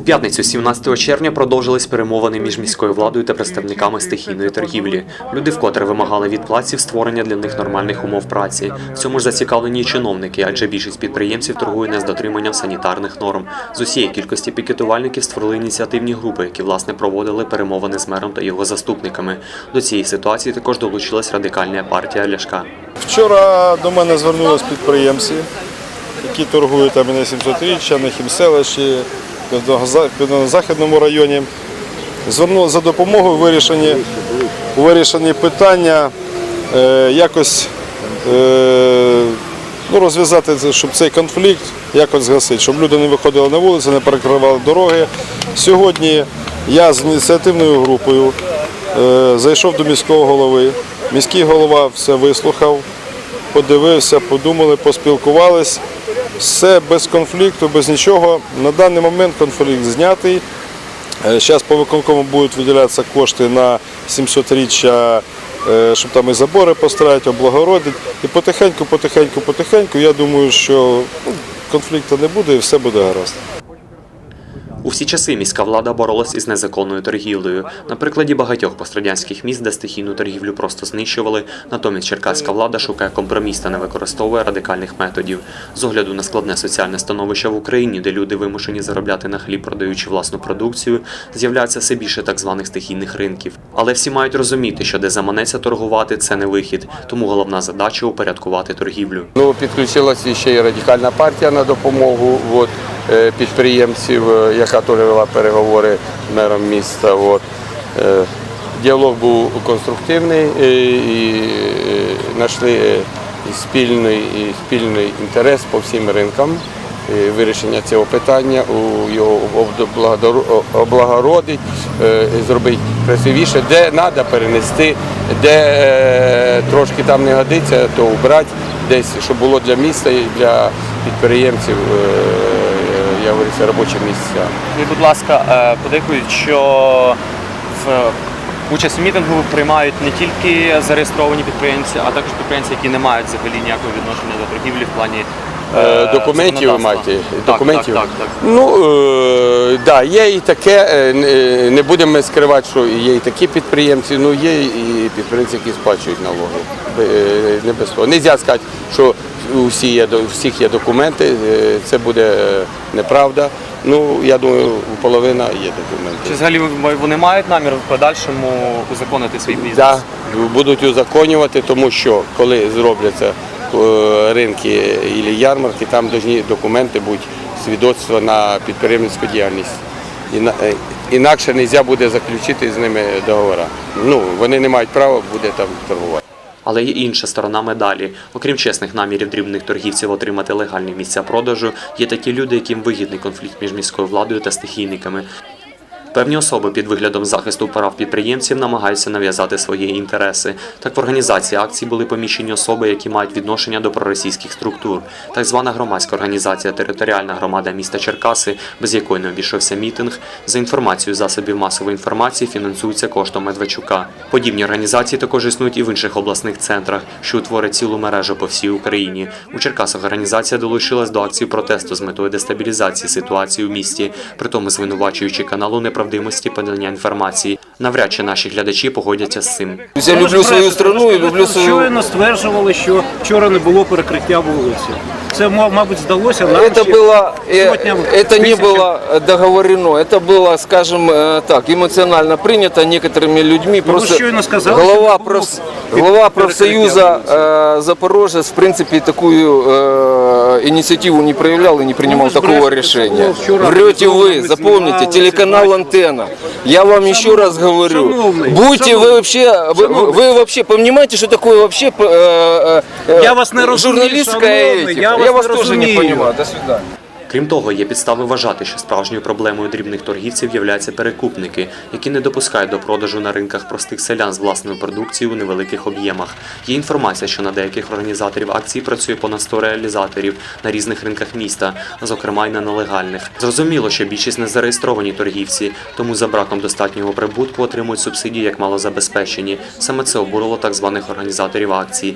п'ятницю, 17 червня, продовжились перемовини між міською владою та представниками стихійної торгівлі. Люди вкотре вимагали від платців створення для них нормальних умов праці. В цьому ж зацікавлені й чиновники, адже більшість підприємців торгує не з дотриманням санітарних норм. З усієї кількості пікетувальників створили ініціативні групи, які власне проводили перемовини з мером та його заступниками. До цієї ситуації також долучилась радикальна партія Ляшка. Вчора до мене звернулись підприємці, які торгують там і на 700-річчя, на Хімселищі, в Західному районі. Звернулися за допомогою у вирішенні, вирішенні питання е, якось е, ну, розв'язати, щоб цей конфлікт якось згасити, щоб люди не виходили на вулиці, не перекривали дороги. Сьогодні я з ініціативною групою е, зайшов до міського голови. Міський голова все вислухав, подивився, подумали, поспілкувались. Все без конфлікту, без нічого. На даний момент конфлікт знятий. Зараз по виконкому будуть виділятися кошти на 700-річчя, е, щоб там і забори построїти, облагородити. І потихеньку, потихеньку, потихеньку, я думаю, що ну, конфлікту не буде і все буде гаразд. У всі часи міська влада боролась із незаконною торгівлею. На прикладі багатьох пострадянських міст, де стихійну торгівлю просто знищували, натомість черкаська влада шукає компроміс та не використовує радикальних методів. З огляду на складне соціальне становище в Україні, де люди вимушені заробляти на хліб, продаючи власну продукцію, з'являється все більше так званих стихійних ринків. Але всі мають розуміти, що де заманеться торгувати, це не вихід. Тому головна задача упорядкувати торгівлю. Ну, підключилася ще й радикальна партія на допомогу от, підприємців, е, яка теж вела переговори з мером міста. От. Е, Діалог був конструктивний е, і е, знайшли е, спільний, спільний інтерес по всім ринкам. е, Вирішення цього питання, у його облагородить, е, зробити красивіше, де треба перенести, де е, трошки там не годиться, то убрати десь, щоб було для міста і для підприємців, я говорю, це робочі місця. І, будь ласка, е, подейкують, що в участь у мітингу приймають не тільки зареєстровані підприємці, а також підприємці, які не мають взагалі ніякого відношення до торгівлі в плані Е, е, Документів ви маєте? Так, Документів? Так, так, так. Ну, е, да, є і таке, е, не- не будемо ми скривати, що є і такі підприємці, ну є і підприємці, які сплачують налоги. Е, Не без того. Нельзя сказати, що у всі є, у всіх є документи, е, це буде неправда. Ну, я думаю, половина є документи. Чи взагалі вони мають намір в подальшому узаконити свій бізнес? Да, будуть узаконювати, тому що коли зробляться е, ринки або ярмарки, там повинні документи бути свідоцтва на підприємницьку діяльність. Е, Інакше не можна буде заключити з ними договори. Ну, вони не мають права буде там торгувати. Але є інша сторона медалі. Окрім чесних намірів дрібних торгівців отримати легальні місця продажу, є такі люди, яким вигідний конфлікт між міською владою та стихійниками. Певні особи під виглядом захисту прав підприємців намагаються нав'язати свої інтереси. Так в організації акцій були поміщені особи, які мають відношення до проросійських структур. Так звана громадська організація Територіальна громада міста Черкаси, без якої не обійшовся мітинг, за інформацією засобів масової інформації фінансується коштом Медведчука. Подібні організації також існують і в інших обласних центрах, що утворять цілу мережу по всій Україні. У Черкасах організація долучилась до акції протесту з метою дестабілізації ситуації у місті, притому звинувачуючи каналу неправдимості подання інформації. Навряд чи наші глядачі погодяться з цим. Я люблю свою страну і люблю свою. Щойно стверджували, що вчора не було перекриття вулиці. Це, ма- мабуть, здалося нам Это ще было, э, сотням это не тисяч. было договорено, это было, скажем э, так, эмоционально принято некоторыми людьми. Ну, Просто щойно сказали, глава, що було профс- під- глава перекриття профсоюза э, Запорожец, в принципе, такую э, инициативу не проявлял и не принимал Ну, вы такого врете, решения. что вчера Врете вы, организовано запомните, снималось, телеканал бачите. «Антенна». Я вам еще раз говорю, шановный, будьте вы шановный, вообще, вы, вы вообще понимаете, что такое вообще э, э, э, э, я вас не разумею, журналистская шановный, этика? я вас я вас не тоже не понимаю. До свидания. Крім того, є підстави вважати, що справжньою проблемою дрібних торгівців являються перекупники, які не допускають до продажу на ринках простих селян з власною продукцією у невеликих об'ємах. Є інформація, що на деяких організаторів акцій працює понад 100 реалізаторів на різних ринках міста, зокрема й на нелегальних. Зрозуміло, що більшість не зареєстровані торгівці, тому за браком достатнього прибутку отримують субсидії як малозабезпечені. Саме це обурило так званих організаторів акцій.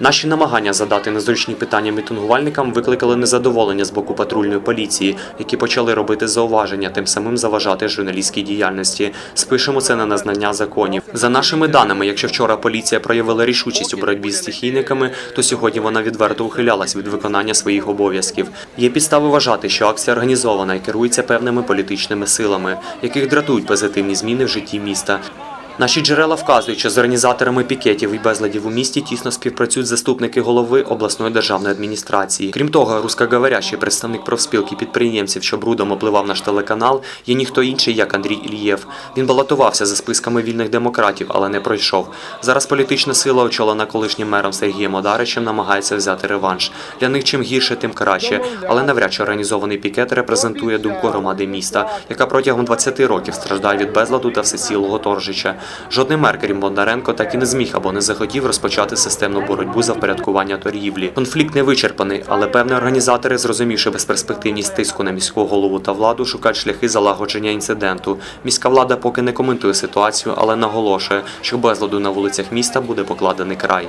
Наші намагання задати незручні питання мітингувальникам викликали незадоволення з боку патрульної поліції, які почали робити зауваження, тим самим заважати журналістській діяльності. Спишемо це на незнання законів. За нашими даними, якщо вчора поліція проявила рішучість у боротьбі з стихійниками, то сьогодні вона відверто ухилялась від виконання своїх обов'язків. Є підстави вважати, що акція організована і керується певними політичними силами, яких дратують позитивні зміни в житті міста. Наші джерела вказують, що з організаторами пікетів і безладів у місті тісно співпрацюють заступники голови обласної державної адміністрації. Крім того, рускоговорящий представник профспілки підприємців, що брудом опливав наш телеканал, є ніхто інший, як Андрій Ільєв. Він балотувався за списками вільних демократів, але не пройшов. Зараз політична сила, очолена колишнім мером Сергієм Одаричем, намагається взяти реванш. Для них чим гірше, тим краще. Але навряд чи організований пікет репрезентує думку громади міста, яка протягом 20 років страждає від безладу та всецілого торжича. Жодний мер, крім Бондаренко, так і не зміг або не захотів розпочати системну боротьбу за впорядкування торгівлі. Конфлікт не вичерпаний, але певні організатори, зрозумівши безперспективність тиску на міського голову та владу, шукають шляхи залагодження інциденту. Міська влада поки не коментує ситуацію, але наголошує, що безладу на вулицях міста буде покладений край.